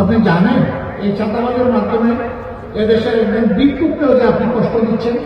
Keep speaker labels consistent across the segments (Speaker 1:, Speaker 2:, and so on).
Speaker 1: আপনি জানেন, এই চাঁদাবাজের মাধ্যমে এদেশের একজন ভিক্ষুককেও যে আপনি কষ্ট দিচ্ছেন?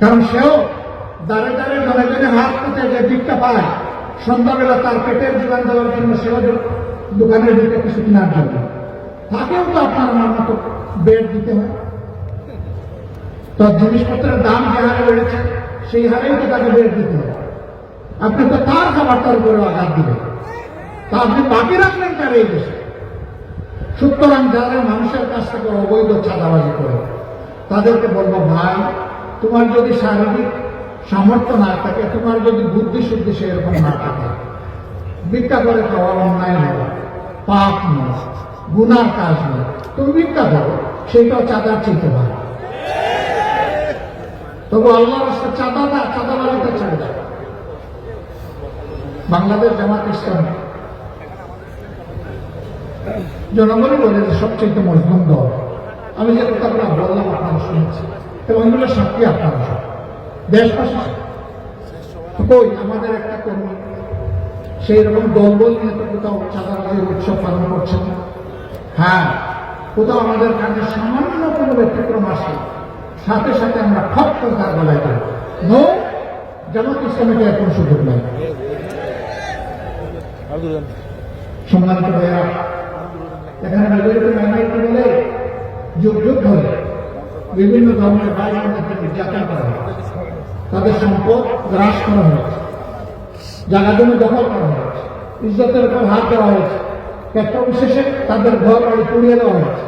Speaker 1: কারণ সেও দাঁড়ে দাঁড়ে জনে জনে হাত পেতে যে ভিক্ষা পায়, সন্ধ্যাবেলা তার পেটের যোগান দেওয়ার জন্য সেও দোকানের দিকে কিছু কেনার জন্য। তাকেও তো আপনার আমার মতো বেড দিতে হয়। তো জিনিসপত্রের দাম যে হারে বেড়েছে, সেই হারেই তো তাকে বেড দিতে হয়। আপনি তো তার খাবারটার উপরে আঘাত দিবেন। তা আপনি বাকি রাখলেন কার এই দেশে। সুতরাং যারা মানুষের কাছ থেকে অবৈধ চাঁদাবাজি করে, তাদেরকে বলব, ভাই, তোমার যদি শারীরিক সামর্থ্য না থাকে, তোমার যদি বুদ্ধি শুদ্ধি সেরকম না থাকে ভিক্ষা করে খাওয়া অন্যায় নয়, পাপ নয়, গুনার কাজ নয়, তুমি ভিক্ষা করো সেইটাও চাঁদার চিনতে পারো তবু আল্লাহ রাস্তা চাঁদাটা, চাঁদাবাজিটা ছেড়ে দেয় বাংলাদেশ জামাত ইসলাম জনগণই বলে যে সবচেয়ে মজলুম দল। আমি যে কথাগুলো বললাম, আপনারা শুনেছি এবং এগুলো সাক্ষী আপনারা। দেশবাসী আমাদের একটা কর্মী, সেই রকম দলবল নিয়ে তো কোথাও চাঁদাবাজির উৎসব পালন করছেন না। হ্যাঁ কোথাও আমাদের কাছে সামান্য কোনো ব্যতিক্রম আসে, সাথে সাথে আমরা খপ করে তার গলায় দেব নো, জামাত ইসলামীকে এখন সুযোগ নেই। সম্মানিত ভাইয়া এখানে বলে? যুগ যুগ ধরে বিভিন্ন ধর্মের ভাই বোনদেরকে নির্যাতন করা তাদের সম্পদ গ্রাস করা হয়েছে। জায়গা জমি দখল করা হয়েছে। ইজ্জতের উপর হাত দেওয়া হয়েছে। ক্ষেত্র বিশেষে তাদের ঘর বাড়ি পুড়িয়ে দেওয়া হয়েছে।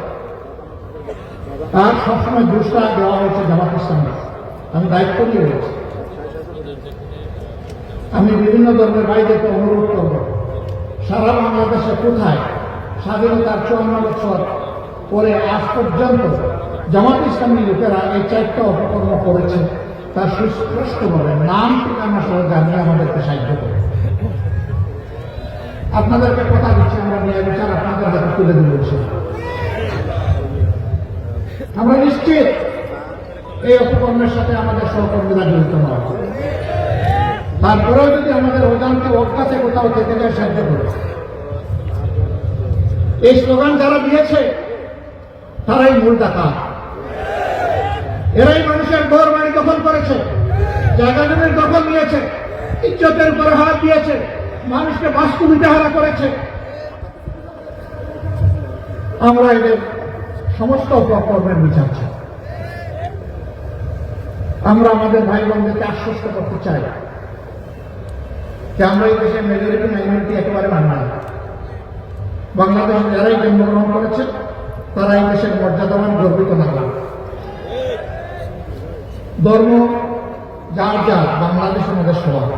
Speaker 1: আর সবসময় দুষ্টা দেওয়া হয়েছে জামাত আমি দায়িত্ব নিয়ে রয়েছি আমি বিভিন্ন ধর্মের ভাইদেরকে অনুরোধ করব। সারা বাংলাদেশে কোথায় স্বাধীনতার চুয়ান্ন বছর পরে আজ পর্যন্ত জামাত ইসলামী লোকেরা এই চারটা অপকর্ম করেছে। তার সুস্পষ্টভাবে নাম, ঠিকানা সহ জানিয়ে আমাদেরকে সাহায্য করে আপনাদেরকে কথা দিচ্ছি, আমরা নিয়ে বিচার আপনাদের হাতে তুলে দিল আমরা নিশ্চিত এই অপকর্মের সাথে আমাদের সহকর্মীরা জড়িত নয় তারপরেও যদি আমাদের অজান্তে অজ্ঞাতে কোথাও থেকে যায়, সাহায্য করে এই স্লোগান যারা দিয়েছে, তারাই মূল ডাকা এরাই মানুষের ঘর বাড়ি দখল করেছে, জায়গা জমির দখল নিয়েছে, ইজ্জতের উপরে হাত দিয়েছে, মানুষকে বাস্তুবিতে হারা করেছে। আমরা এদের সমস্ত অপকর্মের বিচার চাই। আমরা আমাদের ভাই বোনদেরকে আশ্বস্ত করতে চাই যে আমরা এই দেশের মেজরিটি মাইনরিটি একেবারে না বাংলাদেশে যারাই জন্মগ্রহণ করেছে তারা এই দেশের মর্যাদাবান গর্বিত নাগরিক ধর্ম যার যার, বাংলাদেশ আমাদের সবার।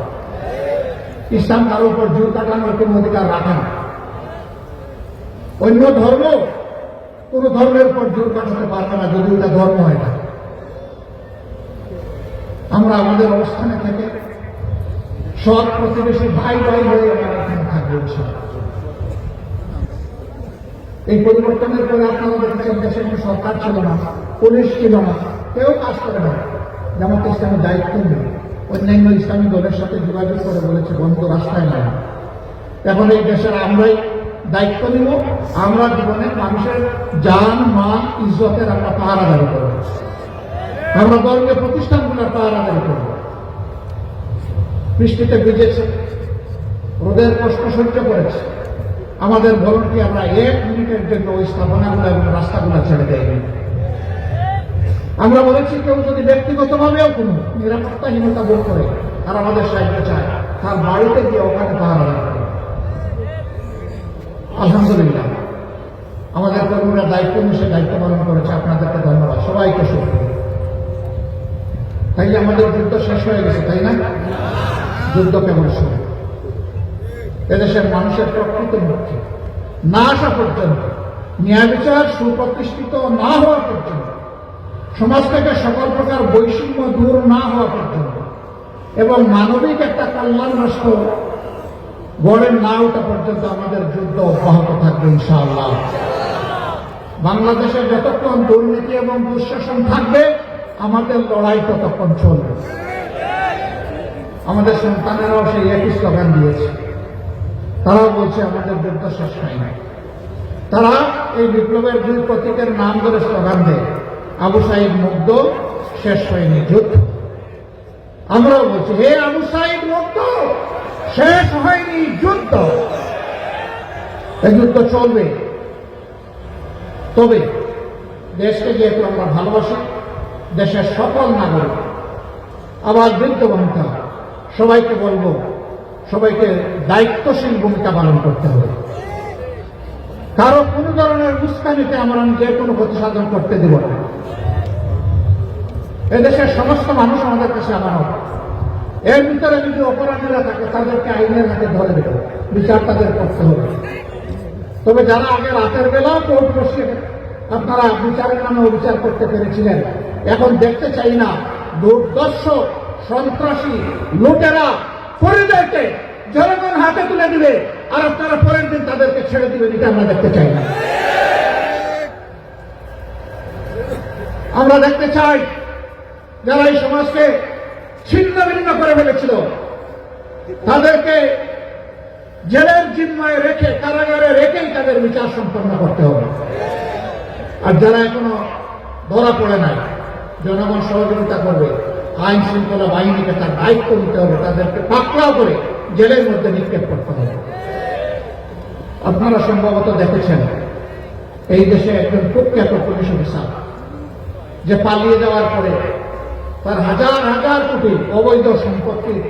Speaker 1: ইসলাম কারোর উপর জোর কাটানোর কোনো অধিকার রাখে না। অন্য ধর্ম কোন ধর্মের উপর জোর কাটাতে পারবে না, যদি ওটা ধর্ম হয় না। আমরা আমাদের অবস্থানে থেকে সৎ প্রতিবেশী ভাই ভাই হয়ে আমরা এখানে থাকব। এই পরিবর্তনের পরে আপনারা দেখেছেন দেশে কোনো সরকার ছিল না, পুলিশ ছিল না, কেউ কাজ করে না। জামাত ইসলামের দায়িত্ব নেই, অন্যান্য ইসলামী দলের সাথে যোগাযোগ করে বলেছে, বন্ধ রাস্তায় নয় এখন এই দেশের আমরাই দায়িত্ব নিব, আমরা জীবনে মানুষের জান, মান, ইজ্জতের আমরা পাহারাদারি করব। আমরা ধর্মীয় প্রতিষ্ঠানগুলোর পাহারাদারি করব। বৃষ্টিতে ভিজেছে, রোদের কষ্ট সহ্য করেছে। আমাদের ভলন্টিয়াররা এক মিনিটের জন্য ওই স্থাপনাগুলো এবং রাস্তাগুলো ছেড়ে দেয়নি আমরা বলেছি কেউ যদি ব্যক্তিগতভাবেও কোনো নিরাপত্তাহীনতা বোধ করে আর আমাদের সাহায্য চায়। তার বাড়িতে গিয়ে ওখানে পাহারা রাখবে আলহামদুলিল্লাহ। আমাদের কর্মীরা দায়িত্ব নিয়ে দায়িত্ব পালন করেছে। আপনাদেরকে ধন্যবাদ। সবাইকে শুক্রিয়া তাইলে আমাদের যুদ্ধ শেষ হয়ে গেছে, তাই না? যুদ্ধ কেমন শুরু? এদেশের মানুষের প্রকৃত মুক্তি না আসা পর্যন্ত, ন্যায় বিচার সুপ্রতিষ্ঠিত না হওয়া পর্যন্ত, সমাজ থেকে সকল প্রকার বৈষম্য দূর না হওয়া পর্যন্ত, এবং মানবিক একটা কল্যাণ রাষ্ট্র গড়ে না ওঠা পর্যন্ত আমাদের যুদ্ধ অব্যাহত থাকবে ইনশাআল্লাহ। বাংলাদেশে যতক্ষণ দুর্নীতি এবং দুঃশাসন থাকবে, আমাদের লড়াই ততক্ষণ চলবে। আমাদের সন্তানেরাও সেই একই স্লোগান দিয়েছে। তারাও বলছে, আমাদের যুদ্ধ শেষ হয় নাই। তারা এই বিপ্লবের দুই প্রতীকের নাম ধরে স্লোগান দেয়, আবু সাইদ মুগ্ধ, শেষ হয়নি যুদ্ধ। আমরাও বলছি, হে আবু সাইদ মুগ্ধ, শেষ হয়নি যুদ্ধ। এই যুদ্ধ চলবে। তবে দেশকে যেহেতু আমরা ভালোবাসি, দেশের সকল নাগরিক আবার বৃদ্ধ বনিতা সবাইকে বলব সবাইকে দায়িত্বশীল ভূমিকা পালন করতে হবে। কারও কোনো ধরনের উস্কানিতে আমরা যে কোনো ক্ষতি সাধন করতে দেব না। এদেশের সমস্ত মানুষ আমাদের কাছে আমানত এর ভিতরে যদি অপরাধীরা থাকে, তাদেরকে আইনের হাতে ধরে দেবে। বিচার তাদের করতে হবে। তবে যারা আগে রাতের বেলাও কোর্ট বসে আপনারা বিচারের নামে অবিচার করতে পেরেছিলেন, এখন দেখতে চাই না দুর্দর্শ সন্ত্রাসী, লুটেরা পরিদেরকে জনগণ হাতে তুলে দিবে আর আপনারা পরের দিন তাদেরকে ছেড়ে দিবেন, এটা আমরা দেখতে চাই না। আমরা দেখতে চাই যারা এই সমাজকে ছিন্ন ভিন্ন করে ফেলেছিল, তাদেরকে জেলের জিম্মায় রেখে, কারাগারে রেখেই তাদের বিচার সম্পন্ন করতে হবে। আর যারা এখনও ধরা পড়ে নাই, জনগণ সহযোগিতা করবে। আইন শৃঙ্খলা বাহিনীকে তার দায়িত্ব নিতে হবে, তাদেরকে পাকড়াও করে জেলের মধ্যে নিক্ষেপ করতে হবে। আপনারা সম্ভবত দেখেছেন, এই দেশে একজন কুখ্যাত পুলিশ অফিসার, যে পালিয়ে যাওয়ার পরে তার হাজার হাজার কোটি অবৈধ সম্পত্তির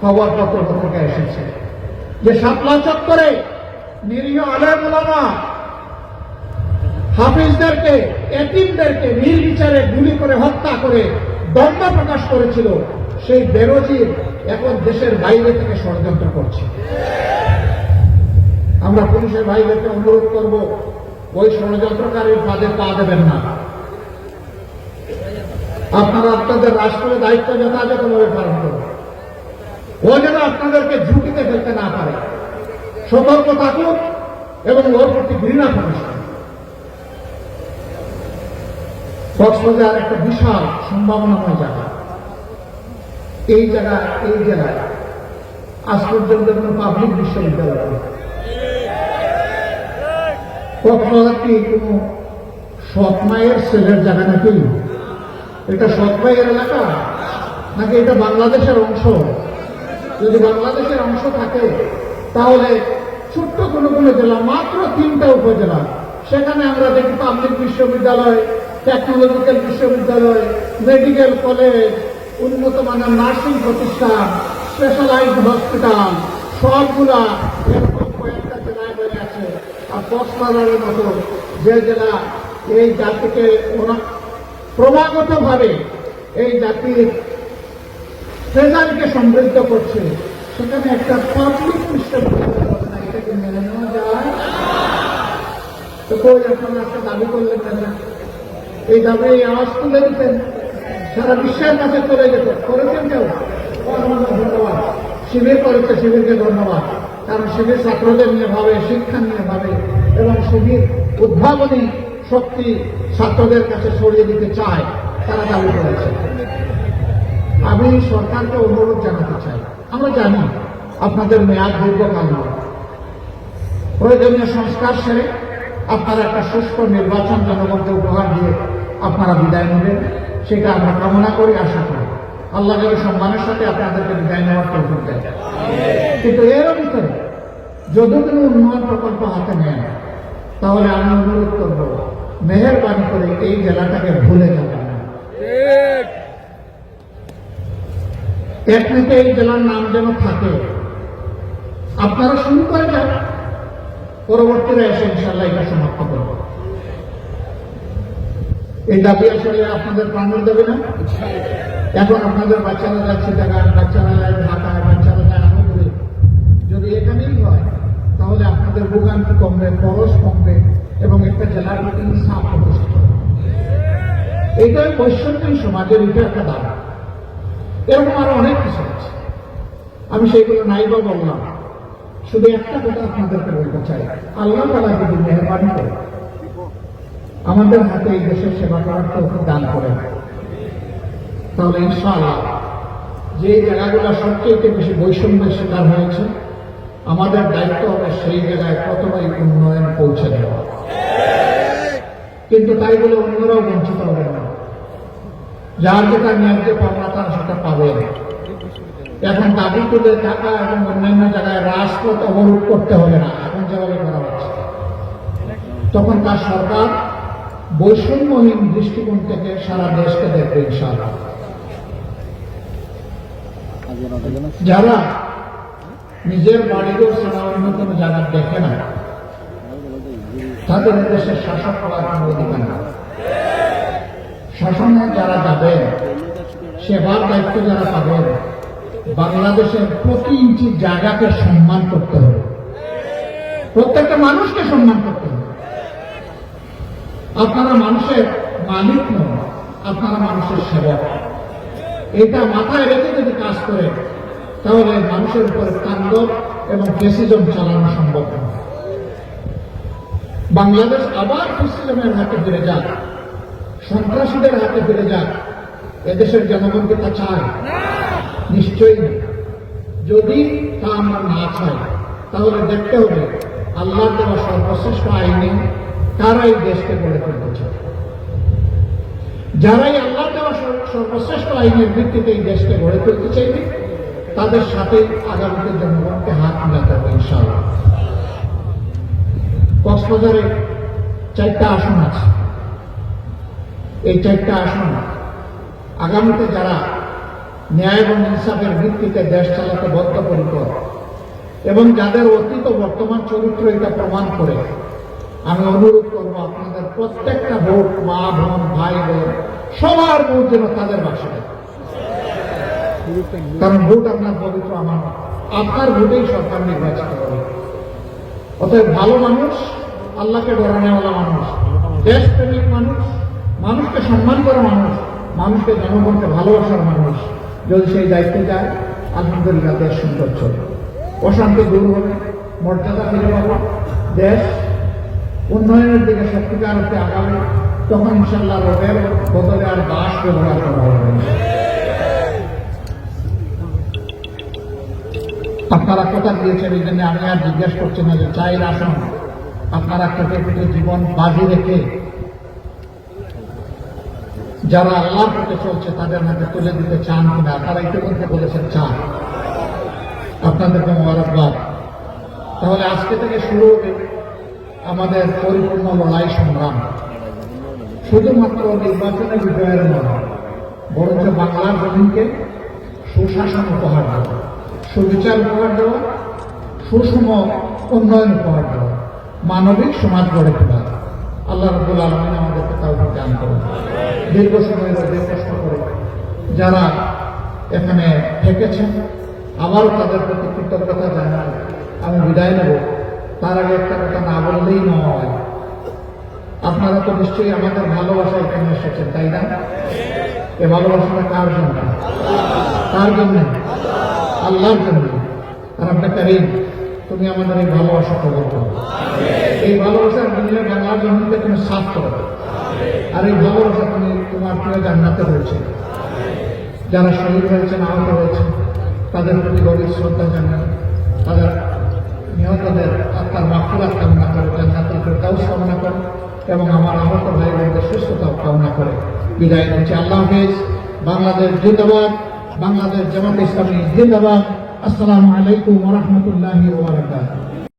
Speaker 1: খবরপত্র পত্রিকা এসেছে। যে সাতলা চত্বরে নিরীহ আলেম ওলামা হাফিজদেরকে এটিমদেরকে নির্বিচারে গুলি করে হত্যা করে দণ্ড প্রকাশ করেছিল, সেই বেরোজির এখন দেশের বাইরে থেকে ষড়যন্ত্র করছে। আমরা পুলিশের ভাইদেরকে অনুরোধ করব, ওই ষড়যন্ত্রকারীর ফাঁদে পা দেবেন না। আপনারা আপনাদের রাষ্ট্রের দায়িত্ব যথাযথভাবে পালন করুন। ও যেন আপনাদেরকে ঝুঁকিতে ফেলতে না পারে। সতর্ক থাকুন এবং ওর প্রতি ঘৃণা প্রকাশ করুন কক্সবাজার একটা বিশাল সম্ভাবনাময় জায়গা। এই জায়গা, এই জেলায় আজ পর্যন্ত কোনো পাবলিক বিশ্ববিদ্যালয় নেই। কক্সবাজার কি কোনো সৎ মায়ের ছেলের জায়গা নাকি? এটা সৎ মায়ের এলাকা? নাকি এটা বাংলাদেশের অংশ? যদি বাংলাদেশের অংশ থাকে, তাহলে ছোট্ট কোনো কোনো জেলা, মাত্র তিনটা উপজেলা, সেখানে আমরা দেখি পাবলিক বিশ্ববিদ্যালয় টেকনোলজিক্যাল বিশ্ববিদ্যালয় মেডিকেল কলেজ উন্নত মানের নার্সিং প্রতিষ্ঠান স্পেশালাইজড হসপিটাল সবগুলা এরকম কয়েকটা জেলায় বেড়ে আছে। আর কক্সবাজারের মতো যে জেলা এই জাতিকে ক্রমাগতভাবে এই জাতির ট্রেজারিকে সমৃদ্ধ করছে। সেখানে একটা পাবলিক বিশ্ববিদ্যালয় এটাকে মেনে নেওয়া যায়। তো কই আপনারা একটা দাবি করলেন না এই দাবি এই আওয়াজ তুলে দিতেন। সারা বিশ্বের কাছে চলে যেত। করেছেন কেউ? ধন্যবাদ শিবির করেছে, শিবিরকে ধন্যবাদ। কারণ শিবির ছাত্রদের নিয়ে ভাবে, শিক্ষা নিয়ে ভাবে। এবং শিবির উদ্ভাবনী শক্তি ছাত্রদের কাছে ছড়িয়ে দিতে চায়, তারা দাবি করেছে। আমি সরকারকে অনুরোধ জানাতে চাই। আমরা জানি আপনাদের মেয়াদ দীর্ঘকাল নয়। প্রয়োজনীয় সংস্কার সেরে আপনারা একটা সুষ্ঠু নির্বাচন জনগণকে উপহার দিয়ে আপনারা বিদায় নেবেন। সেটা আমরা কামনা করি, আশা করি। আল্লাহ যেন সম্মানের সাথে আপনাদেরকে বিদায় নেওয়ার তৌফিক দেয় কিন্তু এর ভিতরে, যদি কোনো উন্নয়ন প্রকল্প হাতে নেন, তাহলে আমি অনুরোধ করব, মেহরবানি করে এই জেলাটাকে ভুলে যাবেন না। এই জেলার নাম যেন থাকে। আপনারা শুরু করে যান, পরবর্তীরা এসে ইনশাল্লাহ এটা সমাপ্ত করব। এই দাবি আসলে আপনাদের প্রাণের দেবে না। এখন আপনাদের বাচ্চারা যাচ্ছে ঢাকায় বাচ্চারা যায় ঢাকায়, বাচ্চারা যায় আহমদুরে যদি এখানেই হয়, তাহলে আপনাদের ভোগান্তি কমবে, খরচ কমবে এবং একটা জেলার প্রতি সাপ প্রতিষ্ঠিত হবে। এইটাই সমাজের, এটা একটা দাবি এরকম আরও অনেক কিছু আছে। আমি সেইগুলো নাই বা বললাম। শুধু একটা কথা আপনাদেরকে বলতে চাই। আল্লাহ তালা যদি মেহরবানি করে আমাদের হাতে এই দেশের সেবা করার তৌফিক দান করেন তাহলে ইনশাআল্লাহ যে জায়গাগুলো সবচেয়ে বেশি বৈষম্যের শিকার হয়েছে, আমাদের দায়িত্ব হবে সেই জায়গায় কতটাই উন্নয়ন পৌঁছে দেওয়া। কিন্তু তাই বলে অন্যরাও বঞ্চিত হবে না। যার যেটা ন্যায্য পাওনা তারা সেটা পাবে এখন দাবি তুলে টাকা এবং অন্যান্য জায়গায় রাজপথ অবরোধ করতে হবে না এখন যেভাবে করা হচ্ছে। তখন তার সরকার বৈষম্যহীন দৃষ্টিকোণ থেকে সারা দেশকে দেখবে ইনশাআল্লাহ। যারা নিজের বাড়িরও ছাড়া অন্য কোনো জায়গা দেখে না, তাদের দেশের শাসক হওয়ার কোনো অধিকার না শাসনে যারা যাবেন সেবার দায়িত্ব যারা পাবেন বাংলাদেশের প্রতি ইঞ্চি জায়গাকে সম্মান করতে হবে। প্রত্যেকটা মানুষকে সম্মান করতে হবে। আপনারা মানুষের মালিক নন, আপনারা মানুষের সেবক। এটা মাথায় রেখে যদি কাজ করে, তাহলে মানুষের উপরে তাণ্ডব এবং ফেসিজম চালানো সম্ভব নয়। বাংলাদেশ আবার ফেসিজমের হাতে ফিরে যাক, সন্ত্রাসীদের হাতে ফিরে যাক, এদেশের জনগণকে তা চায়? নিশ্চয়ই যদি তা আমরা না চাই, তাহলে দেখতে হবে আল্লাহ দেওয়া সর্বশ্রেষ্ঠ আইনে কারা এই দেশকে গড়ে তুলতে যারাই আল্লাহ দেওয়া সর্বশ্রেষ্ঠ আইনের ভিত্তিতে এই দেশকে গড়ে তুলতে চাইবে, তাদের সাথে আগামীতে জনগণকে হাত মিলাতে হবে, ইনশাআল্লাহ। কক্সবাজারে চারটা আসন আছে। এই চারটা আসন আগামীতে যারা ন্যায় এবং ইনসাফের ভিত্তিতে দেশ চালাতে বদ্ধপরিকর এবং যাদের অতীত বর্তমান চরিত্র এটা প্রমাণ করে আমি অনুরোধ করব আপনাদের প্রত্যেকটা ভোট মা, বোন, ভাই, বোন, সবার ভোট যেন তাদের বাসে। কারণ ভোট আপনার পবিত্র আমার আপনার ভোটেই সরকার নির্বাচিত হবে অতএব ভালো মানুষ, আল্লাহকে ডরানেওয়ালা মানুষ দেশ দেশপ্রেমিক মানুষ, মানুষকে সম্মান করা মানুষ, মানুষকে জনগণকে ভালোবাসার মানুষ, যদি সেই দায়িত্বে যায়, আলহামদুলিল্লাহ দেশ সুন্দর চলবে অশান্তি দূর হবে মর্যাদা ফিরে পাবো, দেশ উন্নয়নের দিকে সত্যিকার অর্থে আগামী, তখন ইনশাল্লাহ রোগের বদলে আর বাস ব্যবহার করা হবে। আপনারা কথা দিয়েছেন, এই জন্য আমি আর জিজ্ঞেস করছি না যে চাই আসন। আপনারা কেটে কেটে জীবন বাজি রেখে যারা আল্লাহর পথে চলছে, তাদের হাতে তুলে দিতে চান কিনা তারা ইতিমধ্যে বলেছেন চান। আপনাদেরকে মোবারকবাদ। তাহলে আজকে থেকে শুরু হবে। আমাদের পরিপূর্ণ লড়াই সংগ্রাম। শুধুমাত্র নির্বাচনের বিজয়ের নয়, বরঞ্চ বাংলার জমিনকে সুশাসন উপহার দেওয়া, সুবিচার উপহার দেওয়া, সুষম উন্নয়ন উপহার দেওয়া, মানবিক সমাজ গড়ে তোলা। আল্লাহ রবুল আলমিন আমাদেরকে তাও দান করুন। দীর্ঘ সময় ধরে কষ্ট করে যারা এখানে থেকেছেন, আবারও তাদের প্রতি কৃতজ্ঞতা জানাই, আমি বিদায় নেব। তার আগে একটা কথা না বললেই নয় আপনারা তো নিশ্চয়ই আমাদের ভালোবাসা এখানে এসেছেন, তাই না? এ ভালোবাসাটা কার জন্য? কার জন্য? আল্লাহর জন্য। আর আপনার কারিম তুমি আমাদের এই ভালোবাসা খবর করো। এই ভালোবাসার দুনিয়া বাংলার জমিতে তুমি সাফ করো। আর এই ভালোবাসা তুমি তোমার প্রিয় জান্নাতে হয়েছে যারা শহীদ হয়েছেন, আহত হয়েছেন, তাদের প্রতি গভীর শ্রদ্ধা জানান তাদের নিহতদের আত্মার মাফুরাত কামনা করে জান্নাতুল ফেরদাউস কামনা করে এবং আমার আহত ভাই বোনদের সুস্থতা কামনা করে। বিদায় নিচ্ছি আল্লাহ হাফিজ। বাংলাদেশ জিন্দাবাদ। বাংলাদেশ জামাত ইসলামী জিন্দাবাদ। আসসালামু আলাইকুম ওরহমতুল্লাহি ওবরাকাতুহু